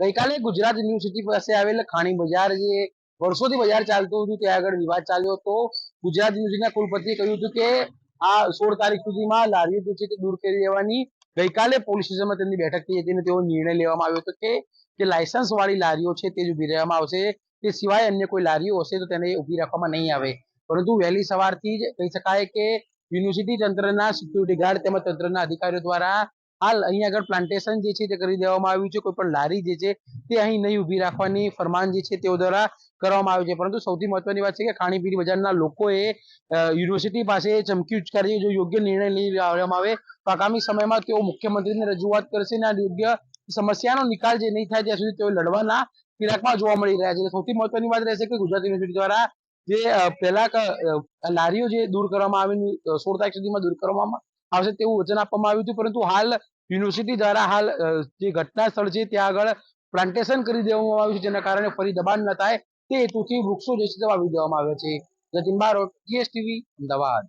ગઈકાલે ગુજરાત યુનિવર્સિટી પાસે આવેલ ખાણી બજાર જે વર્ષોથી બજાર ચાલતું હતું, ત્યાં આગળ વિવાદ ચાલ્યો હતો. ગુજરાત યુનિવર્સિટીના કુલપતિએ કહ્યું હતું કે આ સોળ તારીખ સુધીમાં લારીઓ જે છે તે દૂર કરી દેવાની. ગઈકાલે પોલીસ સ્ટેશનમાં તેમની બેઠક થઈ હતી અને તેવો નિર્ણય લેવામાં આવ્યો હતો કે જે લાયસન્સ વાળી લારીઓ છે તે જ ઊભી રહેવામાં આવશે. તે સિવાય અન્ય કોઈ લારીઓ હશે તો તેને ઊભી રાખવામાં નહીં આવે. પરંતુ વહેલી સવારથી જ કહી શકાય કે યુનિવર્સિટી તંત્રના સિક્યુરિટી ગાર્ડ તેમજ તંત્રના અધિકારીઓ દ્વારા હાલ અહીં આગળ પ્લાન્ટેશન જે છે તે કરી દેવામાં આવ્યું છે કોઈ પણ લારી જે છે તે અહીં નહીં ઊભી રાખવાની ફરમાન જે છે તેઓ દ્વારા કરવામાં આવ્યું છે. પરંતુ સૌથી મહત્વની વાત છે કે ખાણીપીણી બજારના લોકોએ યુનિવર્સિટી પાસે ચમકી ઉચકારી જો યોગ્ય નિર્ણય લઈ લેવામાં આવે તો આગામી સમયમાં તેઓ મુખ્યમંત્રીને રજૂઆત કરશે અને આ યોગ્ય સમસ્યાનો નિકાલ જે નહીં થાય ત્યાં સુધી તેઓ લડવાના ફિરાકમાં જોવા મળી રહ્યા છે. સૌથી મહત્વની વાત રહેશે કે ગુજરાત યુનિવર્સિટી દ્વારા જે પહેલા લારીઓ જે દૂર કરવામાં આવેલી સોળ તારીખ સુધીમાં દૂર કરવામાં આવશે તેવું વચન આપવામાં આવ્યું હતું, પરંતુ હાલ યુનિવર્સિટી દ્વારા હાલ જે ઘટના સ્થળ છે ત્યાં આગળ પ્લાન્ટેશન કરી દેવામાં આવ્યું છે, જેના કારણે ફરી દબાણ ન થાય તે હેતુથી વૃક્ષો જે છે વાવી દેવામાં આવ્યા છે. જતીન બારોટ જીએસટીવી અમદાવાદ.